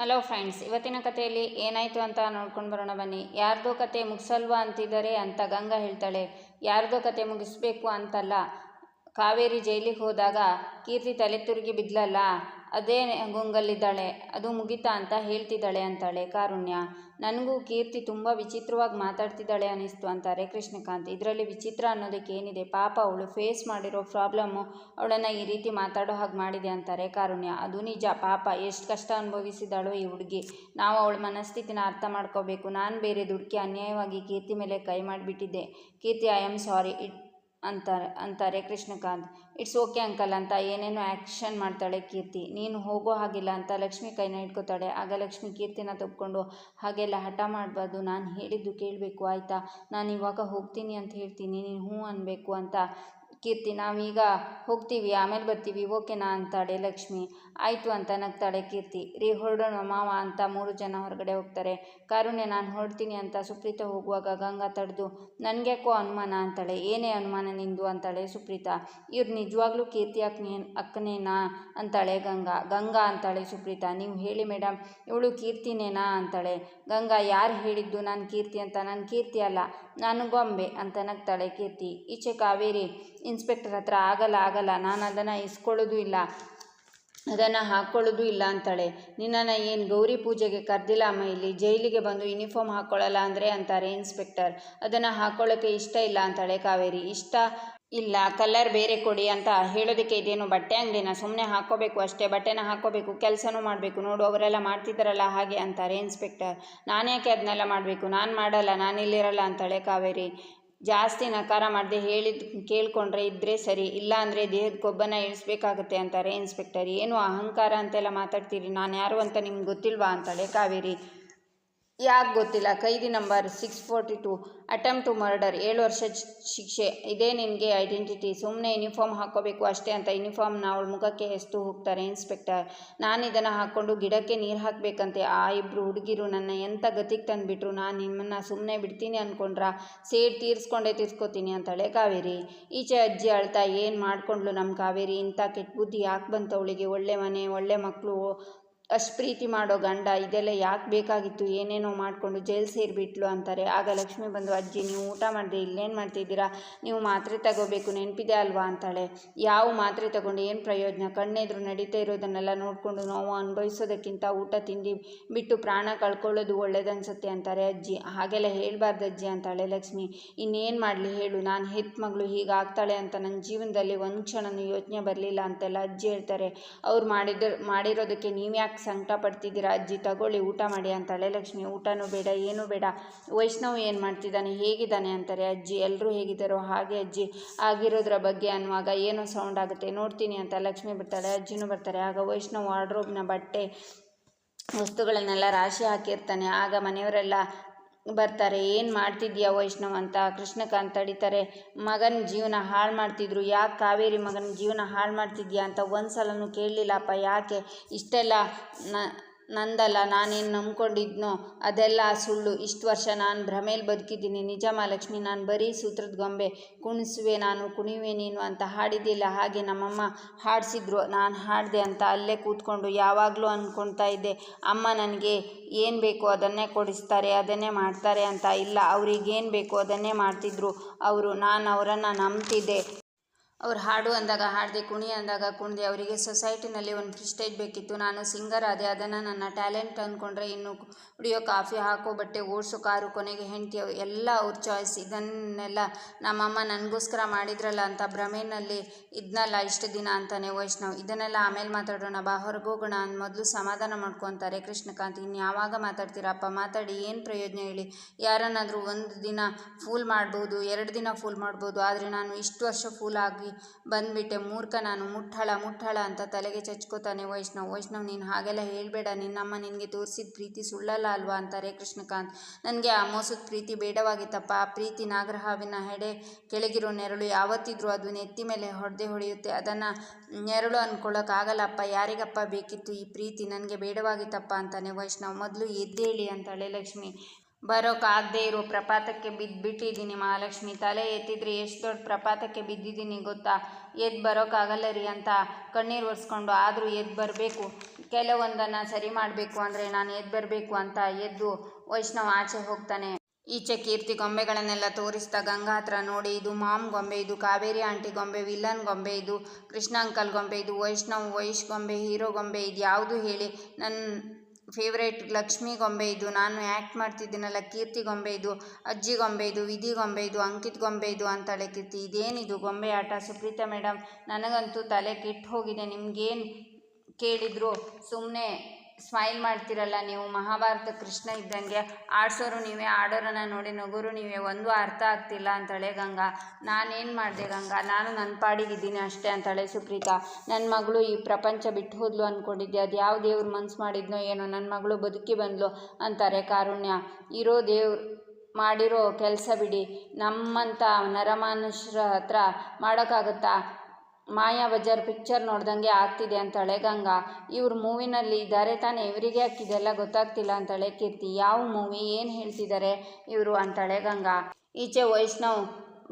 Hello friends ಇವತ್ತಿನ ಕಥೆಯಲ್ಲಿ ಏನಾಯಿತು ಅಂತ ನೋಡ್ಕೊಂಡು ಬರೋಣ ಬನ್ನಿ. ಯಾರ್ದೋ ಕತೆ ಮುಗಿಸಲ್ವಾ ಅಂತಿದ್ದಾರೆ ಅಂತ ಗಂಗಾ ಹೇಳ್ತಾಳೆ. ಯಾರ್ದೋ ಕತೆ ಮುಗಿಸ್ಬೇಕು ಅಂತಲ್ಲ. ಕಾವೇರಿ ಜೈಲಿಗೆ ಹೋದಾಗ ಕೀರ್ತಿ ತಲೆ ತಿರುಗಿ ಬಿದ್ಲಲ್ಲ. ಅದೇ ಗುಂಗಲ್ಲಿದ್ದಾಳೆ. ಅದು ಮುಗಿತಾ ಅಂತ ಹೇಳ್ತಿದ್ದಾಳೆ ಅಂತಾಳೆ. ಕಾರುಣ್ಯ. ನನಗೂ ಕೀರ್ತಿ ತುಂಬ ವಿಚಿತ್ರವಾಗಿ ಮಾತಾಡ್ತಿದ್ದಾಳೆ ಅನ್ನಿಸ್ತು ಅಂತಾರೆ ಕೃಷ್ಣಕಾಂತ್. ಇದರಲ್ಲಿ ವಿಚಿತ್ರ ಅನ್ನೋದಕ್ಕೆ ಏನಿದೆ? ಪಾಪ ಅವಳು ಫೇಸ್ ಮಾಡಿರೋ ಪ್ರಾಬ್ಲಮ್ಮು ಅವಳನ್ನು ಈ ರೀತಿ ಮಾತಾಡೋ ಹಾಗೆ ಮಾಡಿದೆ ಅಂತಾರೆ ಕಾರುಣ್ಯ. ಅದು ನಿಜ. ಪಾಪ ಎಷ್ಟು ಕಷ್ಟ ಅನುಭವಿಸಿದಾಳೋ ಈ ಹುಡುಗಿ. ನಾವು ಅವಳ ಮನಸ್ಥಿತಿನ ಅರ್ಥ ಮಾಡ್ಕೋಬೇಕು. ನಾನು ಬೇರೆ ದುಡ್ಕಿ ಅನ್ಯಾಯವಾಗಿ ಕೀರ್ತಿ ಮೇಲೆ ಕೈ ಮಾಡಿಬಿಟ್ಟಿದ್ದೆ. Keerthi I am sorry it ಅಂತಾರೆ ಅಂತಾರೆ ಕೃಷ್ಣಕಾಂತ್. ಇಟ್ಸ್ ಓಕೆ ಅಂಕಲ್ ಅಂತ ಏನೇನೋ ಆ್ಯಕ್ಷನ್ ಮಾಡ್ತಾಳೆ ಕೀರ್ತಿ. ನೀನು ಹೋಗೋ ಹಾಗಿಲ್ಲ ಅಂತ ಲಕ್ಷ್ಮಿ ಕೈನ ಇಟ್ಕೋತಾಳೆ ಆಗ ಲಕ್ಷ್ಮಿ ಕೀರ್ತಿನ ತಪ್ಕೊಂಡು ಹಾಗೆಲ್ಲ ಹಠ ಮಾಡಬಾರ್ದು. ನಾನು ಹೇಳಿದ್ದು ಕೇಳಬೇಕು, ಆಯಿತಾ? ನಾನು ಇವಾಗ ಹೋಗ್ತೀನಿ ಅಂತ ಹೇಳ್ತೀನಿ. ನೀನು ಹ್ಞೂ ಅನ್ನಬೇಕು ಅಂತ ಕೀರ್ತಿ, ನಾವೀಗ ಹೋಗ್ತೀವಿ, ಆಮೇಲೆ ಬರ್ತೀವಿ, ಓಕೆನಾ ಅಂತಾಳೆ ಲಕ್ಷ್ಮಿ. ಆಯಿತು ಅಂತ ನಗ್ತಾಳೆ ಕೀರ್ತಿ. ರೀ, ಹೊರಡೋಣ ಮಾವ ಅಂತ ಮೂರು ಜನ ಹೊರಗಡೆ ಹೋಗ್ತಾರೆ. ಕಾರುಣ್ಯ, ನಾನು ಹೊರಡ್ತೀನಿ ಅಂತ ಸುಪ್ರೀತಾ ಹೋಗುವಾಗ ಗಂಗಾ ತಡೆದು, ನನಗ್ಯಾಕೋ ಅನುಮಾನ ಅಂತಾಳೆ. ಏನೇ ಅನುಮಾನ ನಿಂದು ಅಂತಾಳೆ ಸುಪ್ರೀತಾ. ಇವ್ರು ನಿಜವಾಗ್ಲೂ ಕೀರ್ತಿ ಅಕ್ಕನೇ ಅಕ್ಕನೇನಾ ಅಂತಾಳೆ ಗಂಗಾ. ಗಂಗಾ ಅಂತಾಳೆ ಸುಪ್ರೀತಾ. ನೀವು ಹೇಳಿ ಮೇಡಮ್ ಇವಳು ಕೀರ್ತಿನೇನಾ ಅಂತಾಳೆ. ಗಂಗಾ, ಯಾರು ಹೇಳಿದ್ದು ನಾನು ಕೀರ್ತಿ ಅಂತ? ನಾನು ಕೀರ್ತಿ ಅಲ್ಲ, ನಾನು ಗೊಂಬೆ ಅಂತ ನಗ್ತಾಳೆ ಕೀರ್ತಿ. ಈಚೆ ಕಾವೇರಿ ಇನ್ಸ್ಪೆಕ್ಟರ್ ಹತ್ರ ಆಗಲ್ಲ ಆಗಲ್ಲ, ನಾನು ಅದನ್ನು ಇಸ್ಕೊಳ್ಳೋದು ಇಲ್ಲ. ಅದನ್ನು ಹಾಕ್ಕೊಳ್ಳೋದು ಇಲ್ಲ ಅಂತಾಳೆ. ನಿನ್ನನ್ನು ಏನು ಗೌರಿ ಪೂಜೆಗೆ ಕರೆದಿಲ್ಲ ಅಮ್ಮ ಇಲ್ಲಿ? ಜೈಲಿಗೆ ಬಂದು ಯೂನಿಫಾರ್ಮ್ ಹಾಕ್ಕೊಳ್ಳಲ್ಲ ಅಂದರೆ ಅಂತಾರೆ ಇನ್ಸ್ಪೆಕ್ಟರ್. ಅದನ್ನು ಹಾಕ್ಕೊಳ್ಳೋಕ್ಕೆ ಇಷ್ಟ ಇಲ್ಲ ಅಂತಾಳೆ ಕಾವೇರಿ. ಇಷ್ಟ ಇಲ್ಲ ಕಲರ್ ಬೇರೆ ಕೊಡಿ ಅಂತ ಹೇಳೋದಕ್ಕೆ ಇದೇನು ಬಟ್ಟೆ ಅಂಗಡಿನ? ಸುಮ್ಮನೆ ಹಾಕ್ಕೋಬೇಕು ಅಷ್ಟೇ, ಬಟ್ಟೆನ ಹಾಕ್ಕೋಬೇಕು, ಕೆಲಸನೂ ಮಾಡಬೇಕು. ನೋಡು, ಅವರೆಲ್ಲ ಮಾಡ್ತಿದ್ದಾರಲ್ಲ ಹಾಗೆ ಅಂತಾರೆ ಇನ್ಸ್ಪೆಕ್ಟರ್. ನಾನು ಯಾಕೆ ಅದನ್ನೆಲ್ಲ ಮಾಡಬೇಕು? ನಾನು ಮಾಡಲ್ಲ, ನಾನು ಇಲ್ಲಿರಲ್ಲ ಅಂತಾಳೆ ಕಾವೇರಿ. ಜಾಸ್ತಿ ನಕಾರ ಮಾಡದೆ ಹೇಳಿದ, ಕೇಳ್ಕೊಂಡ್ರೆ ಇದ್ದರೆ ಸರಿ, ಇಲ್ಲ ಅಂದರೆ ದೇಹದ ಕೊಬ್ಬನ್ನು ಇಳಿಸ್ಬೇಕಾಗತ್ತೆ ಅಂತಾರೆ ಇನ್ಸ್ಪೆಕ್ಟರ್ ಏನು ಅಹಂಕಾರ ಅಂತೆಲ್ಲ ಮಾತಾಡ್ತೀರಿ? ನಾನು ಯಾರು ಅಂತ ನಿಮ್ಗೆ ಗೊತ್ತಿಲ್ವಾ ಅಂತಾಳೆ ಕಾವೇರಿ? ಯಾಕೆ ಗೊತ್ತಿಲ್ಲ. ಕೈದಿ number six forty two, attempt to murder, ಏಳು ವರ್ಷ ಶಿಕ್ಷೆ. ಇದೇ ನಿನಗೆ ಐಡೆಂಟಿಟಿ. ಸುಮ್ಮನೆ ಯೂನಿಫಾರ್ಮ್ ಹಾಕೋಬೇಕು ಅಷ್ಟೇ ಅಂತ ಯೂನಿಫಾರ್ಮ್ನ ಅವಳ ಮುಖಕ್ಕೆ ಎಸ್ತು ಹೋಗ್ತಾರೆ ಇನ್ಸ್ಪೆಕ್ಟರ್. ನಾನು ಇದನ್ನು ಹಾಕ್ಕೊಂಡು ಗಿಡಕ್ಕೆ ನೀರು ಹಾಕಬೇಕಂತೆ. ಆ ಇಬ್ಬರು ಹುಡುಗಿರು ನನ್ನ ಎಂಥ ಗತಿಗೆ ತಂದುಬಿಟ್ರು? ನಾನು ನಿಮ್ಮನ್ನು ಸುಮ್ಮನೆ ಬಿಡ್ತೀನಿ ಅಂದ್ಕೊಂಡ್ರ ಸೇಡ್ ತೀರಿಸ್ಕೊಂಡೇ ತೀರ್ಸ್ಕೊತೀನಿ ಅಂತಾಳೆ ಕಾವೇರಿ. ಈಚೆ ಅಜ್ಜಿ ಅಳ್ತಾ ಏನು ಮಾಡ್ಕೊಂಡ್ಲು ನಮ್ಮ ಕಾವೇರಿ? ಇಂಥ ಕೆಟ್ಟ ಬುದ್ಧಿ ಯಾಕೆ ಬಂತು ಅವಳಿಗೆ ಒಳ್ಳೆ ಮನೆ, ಒಳ್ಳೆ ಮಕ್ಕಳು ಅಷ್ಟು ಪ್ರೀತಿ ಮಾಡೋ ಗಂಡ, ಇದೆಲ್ಲ ಯಾಕೆ ಬೇಕಾಗಿತ್ತು? ಏನೇನೋ ಮಾಡಿಕೊಂಡು ಜೈಲು ಸೇರಿಬಿಟ್ಲು ಅಂತಾರೆ. ಆಗ ಲಕ್ಷ್ಮಿ ಬಂದು, ಅಜ್ಜಿ, ನೀವು ಊಟ ಮಾಡಿದೆ, ಇಲ್ಲೇನು ಮಾಡ್ತಿದ್ದೀರಾ? ನೀವು ಮಾತ್ರೆ ತಗೋಬೇಕು, ನೆನಪಿದೆ ಅಲ್ವಾ? ಅಂತಾಳೆ. ಯಾವ ಮಾತ್ರೆ ತಗೊಂಡು, ಏನು ಪ್ರಯೋಜನ? ಕಣ್ಣೆದ್ರು ನಡೀತಾ ಇರೋದನ್ನೆಲ್ಲ ನೋಡಿಕೊಂಡು ನೋವು ಅನುಭವಿಸೋದಕ್ಕಿಂತ ಊಟ ತಿಂಡಿ ಬಿಟ್ಟು ಪ್ರಾಣ ಕಳ್ಕೊಳ್ಳೋದು ಒಳ್ಳೇದನ್ಸುತ್ತೆ ಅಂತಾರೆ ಅಜ್ಜಿ. ಹಾಗೆಲ್ಲ ಹೇಳಬಾರ್ದು ಅಜ್ಜಿ, ಅಂತಾಳೆ ಲಕ್ಷ್ಮಿ. ಇನ್ನೇನು ಮಾಡಲಿ ಹೇಳು, ನಾನು ಹೆತ್ತ ಮಗಳು ಹೀಗಾಗ್ತಾಳೆ ಅಂತ ನನ್ನ ಜೀವನದಲ್ಲಿ ಒಂದು ಕ್ಷಣನೂ ಯೋಚನೆ ಬರಲಿಲ್ಲ ಅಂತೆಲ್ಲ ಅಜ್ಜಿ ಹೇಳ್ತಾರೆ. ಅವ್ರು ಮಾಡಿದ ಮಾಡಿರೋದಕ್ಕೆ ನೀವು ಯಾಕೆ ಸಂಕಟ ಪಡ್ತಿದ್ದೀರಾ ಅಜ್ಜಿ, ತಗೊಳ್ಳಿ, ಊಟ ಮಾಡಿ ಅಂತಾಳೆ ಲಕ್ಷ್ಮಿ. ಊಟನೂ ಬೇಡ, ಏನೂ ಬೇಡ. ವೈಷ್ಣವ್ ಏನು ಮಾಡ್ತಿದ್ದಾನೆ? ಹೇಗಿದ್ದಾನೆ ಅಂತಾರೆ ಅಜ್ಜಿ. ಎಲ್ಲರೂ ಹೇಗಿದ್ದಾರೋ ಹಾಗೆ ಅಜ್ಜಿ. ಆಗಿರೋದ್ರ ಬಗ್ಗೆ ಅನ್ನುವಾಗ ಏನೋ ಸೌಂಡ್ ಆಗುತ್ತೆ. ನೋಡ್ತೀನಿ ಅಂತ ಲಕ್ಷ್ಮಿ ಬರ್ತಾಳೆ ಅಜ್ಜಿನೂ ಬರ್ತಾರೆ. ಆಗ ವೈಷ್ಣವ್ ವಾರ್ಡ್ರೋಬ್ನ ಬಟ್ಟೆ, ವಸ್ತುಗಳನ್ನೆಲ್ಲ ರಾಶಿ ಹಾಕಿರ್ತಾನೆ. ಆಗ ಮನೆಯವರೆಲ್ಲ ಬರ್ತಾರೆ, ಏನು ಮಾಡ್ತಿದ್ಯಾ ವೈಷ್ಣವ್? ಅಂತ ಕೃಷ್ಣಕಾಂತ್ ತಡಿತಾರೆ. ಮಗನ ಜೀವನ ಹಾಳು ಮಾಡ್ತಿದ್ರು, ಯಾಕೆ ಕಾವೇರಿ ಮಗನ ಜೀವನ ಹಾಳು ಮಾಡ್ತಿದ್ಯಾ? ಅಂತ ಒಂದು ಸಲನೂ ಕೇಳಲಿಲ್ಲಪ್ಪ. ಯಾಕೆ? ಇಷ್ಟೆಲ್ಲ ನ ನಂದಲ್ಲ, ನಾನೇನು ನಂಬ್ಕೊಂಡಿದ್ನೋ ಅದೆಲ್ಲ ಸುಳ್ಳು. ಇಷ್ಟು ವರ್ಷ ನಾನು ಭ್ರಮೇಲಿ ಬದುಕಿದ್ದೀನಿ. ನಿಜ ಮಹಾಲಕ್ಷ್ಮಿ, ನಾನು ಬರೀ ಸೂತ್ರದ ಗೊಂಬೆ ಕುಣಿಸುವೆ ನಾನು, ಕುಣಿಯುವೆ ನೀನು ಅಂತ ಹಾಡಿದ್ದಿಲ್ಲ. ಹಾಗೆ ನಮ್ಮಮ್ಮ ಹಾಡಿಸಿದ್ರು. ನಾನು ಹಾಡಿದೆ ಅಂತ ಅಲ್ಲೇ ಕೂತ್ಕೊಂಡು ಯಾವಾಗಲೂ ಅಂದ್ಕೊಳ್ತಾ ಇದ್ದೆ. ಅಮ್ಮ ನನಗೆ ಏನು ಬೇಕೋ ಅದನ್ನೇ ಕೊಡಿಸ್ತಾರೆ, ಅದನ್ನೇ ಮಾಡ್ತಾರೆ ಅಂತ ಇಲ್ಲ. ಅವ್ರಿಗೇನು ಬೇಕೋ ಅದನ್ನೇ ಮಾಡ್ತಿದ್ರು. ಅವರು, ನಾನು ಅವರನ್ನು ನಂಬ್ತಿದ್ದೆ. ಅವ್ರು ಹಾಡು ಅಂದಾಗ, ಹಾಡಿದೆ ಕುಣಿ ಅಂದಾಗ ಕುಣಿದೆ ಅವರಿಗೆ ಸೊಸೈಟಿನಲ್ಲಿ ಒಂದು ಪ್ರಿಸ್ಟೇಜ್ ಬೇಕಿತ್ತು. ನಾನು ಸಿಂಗರ್ ಆದೆ. ಅದನ್ನು ನನ್ನ ಟ್ಯಾಲೆಂಟ್ ಅಂದ್ಕೊಂಡ್ರೆ ಇನ್ನು ಕುಡಿಯೋ ಕಾಫಿ, ಹಾಕೋ ಬಟ್ಟೆ, ಓಡಿಸೋ ಕಾರು, ಕೊನೆಗೆ ಹೆಂಡತಿ ಎಲ್ಲ ಅವ್ರ ಚಾಯ್ಸ್. ಇದನ್ನೆಲ್ಲ ನಮ್ಮಮ್ಮ ನನಗೋಸ್ಕರ ಮಾಡಿದ್ರಲ್ಲ ಅಂತ ಭ್ರಮೆನಲ್ಲಿ ಇದನ್ನಲ್ಲ ಇಷ್ಟು ದಿನ ಅಂತಾನೆ ವೈಷ್ಣವ್. ಇದನ್ನೆಲ್ಲ ಆಮೇಲೆ ಮಾತಾಡೋಣ, ಬಾ ಹೊರಗೋಗೋಣ ಅಂದ್ ಮೊದಲು ಸಮಾಧಾನ ಮಾಡ್ಕೊತಾರೆ ಕೃಷ್ಣಕಾಂತ್. ಇನ್ನು ಯಾವಾಗ ಮಾತಾಡ್ತೀರಪ್ಪ ಮಾತಾಡಿ, ಏನು ಪ್ರಯೋಜನ ಹೇಳಿ? ಯಾರನ್ನಾದರೂ ಒಂದು ದಿನ ಫೂಲ್ ಮಾಡ್ಬೋದು, ಎರಡು ದಿನ ಫೂಲ್ ಮಾಡ್ಬೋದು. ಆದರೆ ನಾನು ಇಷ್ಟು ವರ್ಷ ಫೂಲ್ ಆಗಿ ಬಂದ್ಬಿಟ್ಟೆ. ಮೂರ್ಖ ನಾನು ಮುಟ್ಟಳ ಮುಟ್ಟಳ ಅಂತ ತಲೆಗೆ ಚಚ್ಕೋತಾನೆ ವೈಷ್ಣವ್. ವೈಷ್ಣವ್, ನೀನು ಹಾಗೆಲ್ಲ ಹೇಳಬೇಡ. ನಿನ್ನಮ್ಮ ನಿನಗೆ ತೋರಿಸಿದ ಪ್ರೀತಿ ಸುಳ್ಳಲ್ಲ ಅಲ್ವಾ ಅಂತಾರೆ ಕೃಷ್ಣಕಾಂತ್. ನನಗೆ ಆ ಮೋಸದ ಪ್ರೀತಿ ಬೇಡವಾಗಿತ್ತಪ್ಪ. ಆ ಪ್ರೀತಿ ನಾಗರಹಾವಿನ ಹೆಡೆ ಕೆಳಗಿರೋ ನೆರಳು ಯಾವತ್ತಿದ್ರೂ ಅದು ನೆತ್ತಿ ಮೇಲೆ ಹೊಡೆದೇ ಹೊಡೆಯುತ್ತೆ. ಅದನ್ನು ನೆರಳು ಅಂದ್ಕೊಳ್ಳೋಕ್ಕಾಗಲ್ಲಪ್ಪ ಯಾರಿಗಪ್ಪ ಬೇಕಿತ್ತು ಈ ಪ್ರೀತಿ? ನನಗೆ ಬೇಡವಾಗಿತ್ತಪ್ಪ ಅಂತಾನೆ ವೈಷ್ಣವ್. ಮೊದಲು ಎದ್ದೇಳಿ ಅಂತಾಳೆ ಲಕ್ಷ್ಮಿ. ಬರೋಕ್ಕಾಗದೇ ಇರೋ ಪ್ರಪಾತಕ್ಕೆ ಬಿದ್ದುಬಿಟ್ಟಿದ್ದೀನಿ ಮಹಾಲಕ್ಷ್ಮಿ. ತಲೆ ಎತ್ತಿದ್ರೆ ಎಷ್ಟು ದೊಡ್ಡ ಪ್ರಪಾತಕ್ಕೆ ಬಿದ್ದಿದ್ದೀನಿ ಗೊತ್ತಾ? ಎದ್ದು ಬರೋಕ್ಕಾಗಲ್ಲ ರೀ ಅಂತ ಕಣ್ಣೀರು ಒರೆಸ್ಕೊಂಡು ಆದರೂ ಎದ್ದು ಬರಬೇಕು. ಕೆಲವೊಂದನ್ನು ಸರಿ ಮಾಡಬೇಕು ಅಂದರೆ ನಾನು ಎದ್ದು ಬರಬೇಕು ಅಂತ ಎದ್ದು ವೈಷ್ಣವ ಆಚೆ ಹೋಗ್ತಾನೆ. ಈಚೆ ಕೀರ್ತಿ ಗೊಂಬೆಗಳನ್ನೆಲ್ಲ ತೋರಿಸ್ತಾ ಗಂಗಾ ಹತ್ರ ನೋಡಿ, ಇದು ಮಾಮ್ ಗೊಂಬೆ, ಇದು ಕಾವೇರಿ ಆಂಟಿ ಗೊಂಬೆ ವಿಲನ್ ಗೊಂಬೆ, ಇದು ಕೃಷ್ಣ ಅಂಕಲ್ ಗೊಂಬೆ, ಇದು ವೈಷ್ಣವ್ ವೈಶ್ ಗೊಂಬೆ, ಹೀರೋ ಗೊಂಬೆ ಇದು ಯಾವುದು ಹೇಳಿ ನನ್ನ ಫೇವ್ರೇಟ್ ಲಕ್ಷ್ಮಿ ಗೊಂಬೆ ಇದು. ನಾನು ಆ್ಯಕ್ಟ್ ಮಾಡ್ತಿದ್ದೀನಲ್ಲ ಕೀರ್ತಿ ಗೊಂಬೆ ಇದು, ಅಜ್ಜಿ ಗೊಂಬೆ ಇದು, ವಿಧಿ ಗೊಂಬೆ ಇದು, ಅಂಕಿತ್ ಗೊಂಬೆ ಇದು ಅಂತಾಳೆ ಕೀರ್ತಿ. ಇದೇನಿದು? ಗೊಂಬೆ ಆಟ. ಸುಪ್ರೀತಾ ಮೇಡಮ್ ನನಗಂತೂ ತಲೆ ಕೆಟ್ಟು ಹೋಗಿದೆ. ನಿಮ್ಗೇನು ಕೇಳಿದ್ರು ಸುಮ್ಮನೆ ಸ್ಮೈಲ್ ಮಾಡ್ತಿರಲ್ಲ ನೀವು, ಮಹಾಭಾರತ ಕೃಷ್ಣ ಇದ್ದಂಗೆ ಆಡ್ಸೋರು ನೀವೇ, ಆಡೋರನ್ನ ನೋಡಿ ನಗೋರು ನೀವೇ, ಒಂದು ಅರ್ಥ ಆಗ್ತಿಲ್ಲ ಅಂತಾಳೆ ಗಂಗಾ. ನಾನೇನು ಮಾಡಿದೆ ಗಂಗಾ? ನಾನು ನನ್ನ ಪಾಡಿಗಿದ್ದೀನಿ ಅಷ್ಟೇ ಅಂತಾಳೆ ಸುಪ್ರೀತಾ. ನನ್ನ ಮಗಳು ಈ ಪ್ರಪಂಚ ಬಿಟ್ಟು ಹೋದ್ಲು ಅಂದ್ಕೊಂಡಿದ್ದೆ ಅದು ಯಾವ ದೇವ್ರ ಮನ್ಸು ಮಾಡಿದ್ನೋ ಏನೋ ನನ್ನ ಮಗಳು ಬದುಕಿ ಬಂದ್ಲು ಅಂತಾರೆ ಕಾರುಣ್ಯ. ಇರೋ ದೇವ್ರು ಮಾಡಿರೋ ಕೆಲಸ ಬಿಡಿ. ನಮ್ಮಂಥ ನರಮನುಷ್ಯರ ಹತ್ರ ಮಾಡೋಕ್ಕಾಗುತ್ತಾ? ಮಾಯಾ ಬಜಾರ್ ಪಿಕ್ಚರ್ ನೋಡ್ದಂಗೆ ಆಗ್ತಿದೆ ಅಂತಾಳೆ ಗಂಗಾ. ಇವ್ರು ಮೂವಿನಲ್ಲಿ ಇದ್ದಾರೆ ತಾನೇ, ಇವರಿಗೆ ಇದೆಲ್ಲ ಗೊತ್ತಾಗ್ತಿಲ್ಲ ಅಂತಾಳೆ ಕೀರ್ತಿ. ಯಾವ ಮೂವಿ, ಏನು ಹೇಳ್ತಿದ್ದಾರೆ ಇವರು ಅಂತಾಳೆ ಗಂಗಾ. ಈಚೆ ವೈಷ್ಣವ್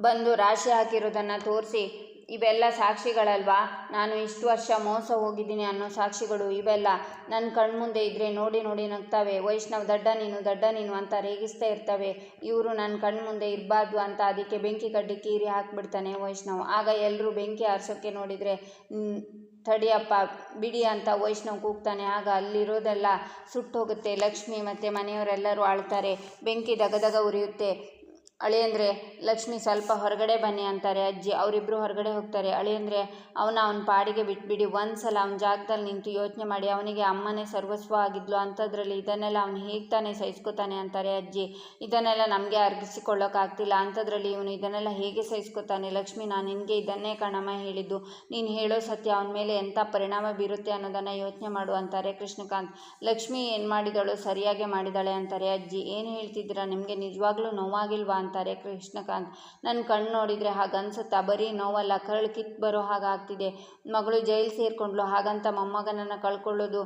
ಬಂದು ರಾಶಿ ಹಾಕಿರೋದನ್ನು ತೋರಿಸಿ. ಇವೆಲ್ಲ ಸಾಕ್ಷಿಗಳಲ್ವಾ? ನಾನು ಇಷ್ಟು ವರ್ಷ ಮೋಸ ಹೋಗಿದ್ದೀನಿ ಅನ್ನೋ ಸಾಕ್ಷಿಗಳು ಇವೆಲ್ಲ ನನ್ನ ಕಣ್ಮುಂದೆ ಇದ್ದರೆ ನೋಡಿ ನೋಡಿ ನಗ್ತವೆ. ವೈಷ್ಣವ್ ದಡ್ಡ ನೀನು ದಡ್ಡ ನೀನು ಅಂತ ರೇಗಿಸ್ತಾ ಇರ್ತವೆ. ಇವರು ನನ್ನ ಕಣ್ಮುಂದೆ ಇರಬಾರ್ದು ಅಂತ ಅದಕ್ಕೆ ಬೆಂಕಿ ಕಡ್ಡಿ ಕೀರಿ ಹಾಕ್ಬಿಡ್ತಾನೆ ವೈಷ್ಣವ್. ಆಗ ಎಲ್ಲರೂ ಬೆಂಕಿ ಹಾರಿಸೋಕ್ಕೆ ನೋಡಿದರೆ ತಡಿಯಪ್ಪ, ಬಿಡಿ ಅಂತ ವೈಷ್ಣವ್ ಕೂಗ್ತಾನೆ. ಆಗ ಅಲ್ಲಿರೋದೆಲ್ಲ ಸುಟ್ಟೋಗುತ್ತೆ. ಲಕ್ಷ್ಮಿ ಮತ್ತು ಮನೆಯವರೆಲ್ಲರೂ ಆಳ್ತಾರೆ. ಬೆಂಕಿ ದಗದಗ ಉರಿಯುತ್ತೆ. ಅಳಿಯಂದ್ರೆ ಲಕ್ಷ್ಮಿ, ಸ್ವಲ್ಪ ಹೊರಗಡೆ ಬನ್ನಿ ಅಂತಾರೆ ಅಜ್ಜಿ. ಅವರಿಬ್ಬರು ಹೊರಗಡೆ ಹೋಗ್ತಾರೆ. ಅಳಿಯಂದ್ರೆ ಅವನ ಅವನ ಪಾಡಿಗೆ ಬಿಟ್ಬಿಡಿ. ಒಂದು ಸಲ ಅವನ ಜಾಗದಲ್ಲಿ ನಿಂತು ಯೋಚನೆ ಮಾಡಿ, ಅವನಿಗೆ ಅಮ್ಮನೇ ಸರ್ವಸ್ವ ಆಗಿದ್ಲು. ಅಂಥದ್ರಲ್ಲಿ ಇದನ್ನೆಲ್ಲ ಅವನು ಹೇಗೆ ತಾನೇ ಸಹಿಸ್ಕೋತಾನೆ ಅಂತಾರೆ ಅಜ್ಜಿ. ಇದನ್ನೆಲ್ಲ ನಮಗೆ ಅರ್ಗಿಸಿಕೊಳ್ಳೋಕ್ಕಾಗ್ತಿಲ್ಲ ಅಂಥದ್ರಲ್ಲಿ ಇವನು ಇದನ್ನೆಲ್ಲ ಹೇಗೆ ಸಹಿಸ್ಕೋತಾನೆ? ಲಕ್ಷ್ಮಿ, ನಾನು ನಿನಗೆ ಇದನ್ನೇ ಕಣಮ್ಮ ಹೇಳಿದ್ದು. ನೀನು ಹೇಳೋ ಸತ್ಯ ಅವನ ಮೇಲೆ ಎಂಥ ಪರಿಣಾಮ ಬೀರುತ್ತೆ ಅನ್ನೋದನ್ನು ಯೋಚನೆ ಮಾಡು ಅಂತಾರೆ ಕೃಷ್ಣಕಾಂತ್. ಲಕ್ಷ್ಮಿ ಏನು ಮಾಡಿದಳು? ಸರಿಯಾಗಿ ಮಾಡಿದಾಳೆ ಅಂತಾರೆ ಅಜ್ಜಿ. ಏನು ಹೇಳ್ತಿದ್ದೀರಾ? ನಿಮಗೆ ನಿಜವಾಗ್ಲೂ ನೋವಾಗಿಲ್ವಾ? ಅಂತಾರೆ ಕೃಷ್ಣಕಾಂತ್ ನನ್ನ ಕಣ್ಣು ನೋಡಿದರೆ ಹಾಗನ್ಸುತ್ತಾ, ಬರೀ ನೋವಲ್ಲ, ಕರಳು ಕಿತ್ತು ಬರೋ ಹಾಗಾಗ್ತಿದೆ. ಮಗಳು ಜೈಲು ಸೇರಿಕೊಂಡ್ಳು, ಹಾಗಂತ ಮೊಮ್ಮಗನನ್ನು ಕಳ್ಕೊಳ್ಳೋದು.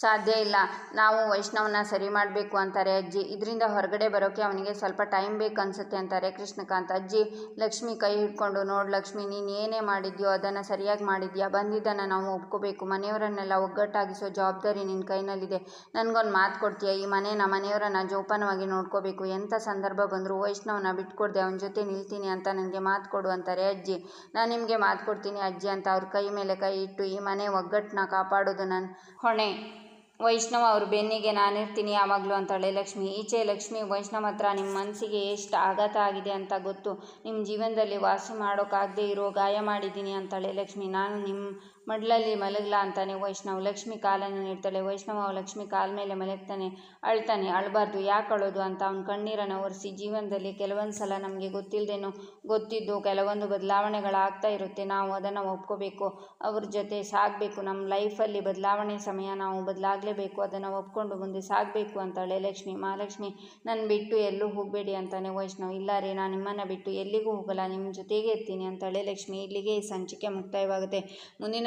ಸಾಧ್ಯ ಇಲ್ಲ. ನಾವು ವೈಷ್ಣವನ ಸರಿ ಮಾಡಬೇಕು ಅಂತಾರೆ. ಅಜ್ಜಿ, ಇದರಿಂದ ಹೊರಗಡೆ ಬರೋಕ್ಕೆ ಅವನಿಗೆ ಸ್ವಲ್ಪ ಟೈಮ್ ಬೇಕು ಅನಿಸುತ್ತೆ ಅಂತಾರೆ ಕೃಷ್ಣಕಾಂತ್. ಅಜ್ಜಿ, ಲಕ್ಷ್ಮಿ ಕೈ ಹಿಡ್ಕೊಂಡು ನೋಡು ಲಕ್ಷ್ಮಿ, ನೀನು ಏನೇ ಮಾಡಿದ್ಯೋ ಅದನ್ನು ಸರಿಯಾಗಿ ಮಾಡಿದ್ಯಾ? ಬಂದಿದ್ದನ್ನು ನಾವು ಒಪ್ಕೋಬೇಕು. ಮನೆಯವರನ್ನೆಲ್ಲ ಒಗ್ಗಟ್ಟಾಗಿಸೋ ಜವಾಬ್ದಾರಿ ನಿನ್ನ ಕೈನಲ್ಲಿದೆ. ನನಗೊಂದು ಮಾತು ಕೊಡ್ತೀಯ? ಈ ಮನೆಯನ್ನು ಮನೆಯವರನ್ನ ಜೋಪಾನವಾಗಿ ನೋಡ್ಕೋಬೇಕು. ಎಂಥ ಸಂದರ್ಭ ಬಂದರೂ ವೈಷ್ಣವನ ಬಿಟ್ಕೊಡ್ದೆ ಅವನ ಜೊತೆ ನಿಲ್ತೀನಿ ಅಂತ ನನಗೆ ಮಾತು ಕೊಡು ಅಂತಾರೆ ಅಜ್ಜಿ. ನಾನು ನಿಮಗೆ ಮಾತು ಕೊಡ್ತೀನಿ ಅಜ್ಜಿ ಅಂತ ಅವ್ರ ಕೈ ಮೇಲೆ ಕೈ ಇಟ್ಟು ಈ ಮನೆ ಒಗ್ಗಟ್ಟನ್ನ ಕಾಪಾಡೋದು ನನ್ನ ಹೊಣೆ. ವೈಷ್ಣವ, ಅವ್ರ ಬೆನ್ನಿಗೆ ನಾನಿರ್ತೀನಿ ಯಾವಾಗಲೂ ಅಂತಾಳೆ ಲಕ್ಷ್ಮಿ. ಈಚೆ ಲಕ್ಷ್ಮಿ, ವೈಷ್ಣವ ಹತ್ರ ನಿಮ್ಮ ಮನಸ್ಸಿಗೆ ಎಷ್ಟು ಆಘಾತ ಆಗಿದೆ ಅಂತ ಗೊತ್ತು. ನಿಮ್ಮ ಜೀವನದಲ್ಲಿ ವಾಸಿ ಮಾಡೋಕ್ಕಾಗದೇ ಇರೋ ಗಾಯ ಮಾಡಿದ್ದೀನಿ ಅಂತಾಳೆ ಲಕ್ಷ್ಮಿ. ನಾನು ನಿಮ್ಮ ಮಡ್ಲಲ್ಲಿ ಮಲಗಲ ಅಂತಾನೆ ವೈಷ್ಣವ್. ಲಕ್ಷ್ಮಿ ಕಾಲನ್ನು ನೀಡ್ತಾಳೆ. ವೈಷ್ಣವ ಲಕ್ಷ್ಮಿ ಕಾಲ ಮೇಲೆ ಮಲಗ್ತಾನೆ, ಅಳ್ತಾನೆ, ಅಳಬಾರ್ದು, ಯಾಕೆ ಅಳೋದು ಅಂತ ಅವ್ನ ಕಣ್ಣೀರನ್ನು ಒರೆಸಿ ಜೀವನದಲ್ಲಿ ಕೆಲವೊಂದು ಸಲ ನಮಗೆ ಗೊತ್ತಿಲ್ಲದೇನೋ ಗೊತ್ತಿದ್ದು ಕೆಲವೊಂದು ಬದಲಾವಣೆಗಳಾಗ್ತಾ ಇರುತ್ತೆ. ನಾವು ಅದನ್ನು ಒಪ್ಕೋಬೇಕು. ಅವ್ರ ಜೊತೆ ಸಾಗಬೇಕು. ನಮ್ಮ ಲೈಫಲ್ಲಿ ಬದಲಾವಣೆ ಸಮಯ ನಾವು ಬದಲಾಗಲೇಬೇಕು. ಅದನ್ನು ಒಪ್ಕೊಂಡು ಮುಂದೆ ಸಾಗಬೇಕು ಅಂತಾಳೆ ಲಕ್ಷ್ಮಿ. ಮಹಾಲಕ್ಷ್ಮಿ ನನ್ನ ಬಿಟ್ಟು ಎಲ್ಲೂ ಹೋಗಬೇಡಿ ಅಂತಾನೆ ವೈಷ್ಣವ್. ಇಲ್ಲ ರೀ, ನಾನು ನಿಮ್ಮನ್ನು ಬಿಟ್ಟು ಎಲ್ಲಿಗೂ ಹೋಗಲ್ಲ. ನಿಮ್ಮ ಜೊತೆಗೆ ಇರ್ತೀನಿ ಅಂತಾಳೆ ಲಕ್ಷ್ಮಿ. ಇಲ್ಲಿಗೆ ಸಂಚಿಕೆ ಮುಕ್ತಾಯವಾಗುತ್ತೆ. ಮುಂದಿನ